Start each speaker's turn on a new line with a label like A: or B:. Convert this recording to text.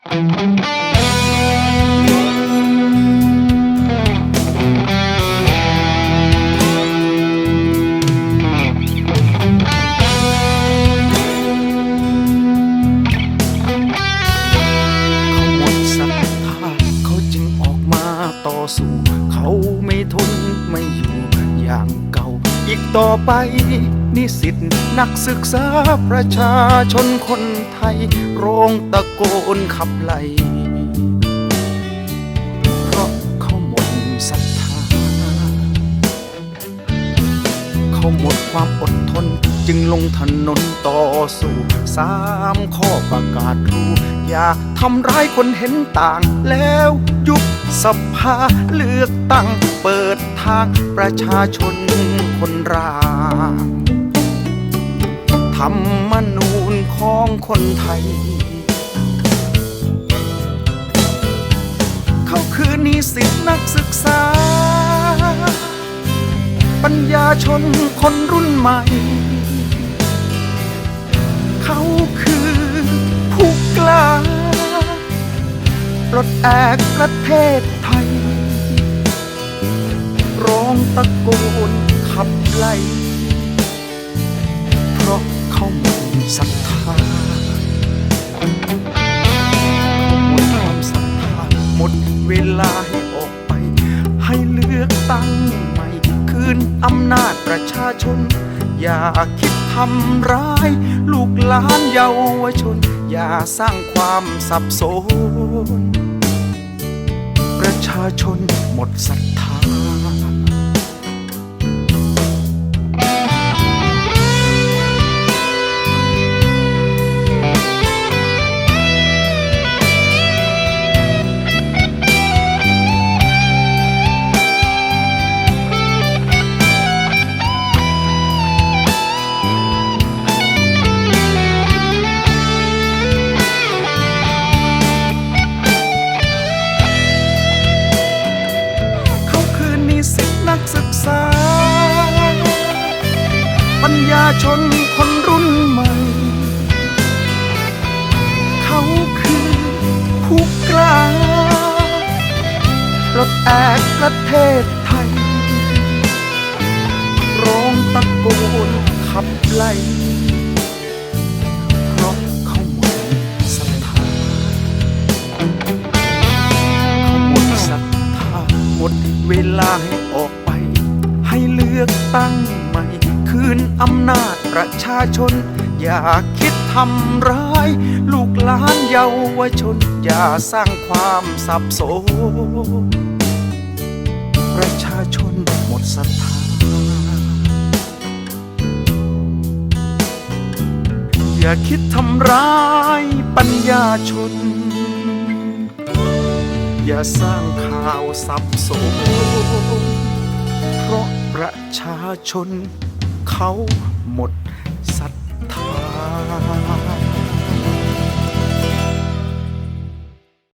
A: ต่อสู้เขาไม่ทนไม่อยู่อย่างเก่า อีกต่อไป นิสิตนักศึกษาประชาชนคนไทย โรงตะโกนขับไล่ เขาหมดความอดทน จึงลงถนนต่อสู้สามข้อประกาศรู้ อย่าทำร้ายคนเห็นต่าง แล้วยุบสภาเลือกตั้งเปิดทางประชาชนคนร่างธรรมนูญของคนไทย เขาคือนิสิตนักศึกษา ชนคนรุ่นใหม่ เขาคือผู้กล้าปลดแอกประเทศไทย ร้องตะโกนขับไล่เพราะเขามดศรัทธาหมดความศรัทธาหมดเวลาให้ออกไป ให้เลือกตั้ง นอำนาจประชาชน อย่าคิดทำร้าย ลูกหลานเยาวชน อย่าสร้างความสับสน ประชาชนหมดศรัทธาเขา ชนคนรุ่นใหม่ เขาคือผู้กล้าปลดแอกประเทศไทย ร้องตะโกนขับไล่เพราะเขาหมดศรัทธาเขาหมดศรัทธาหมดเวลาให้ออกไป ให้เลือกตั้ง นอำนาจประชาชน อย่าคิดทำร้าย ลูกหลานเยาวชน อย่าสร้างความสับสน ประชาชนหมดศรัทธาอย่าคิดทำร้ายปัญญาชน อย่าสร้างข่าวสับสนเพราะประชาชน เขาหมด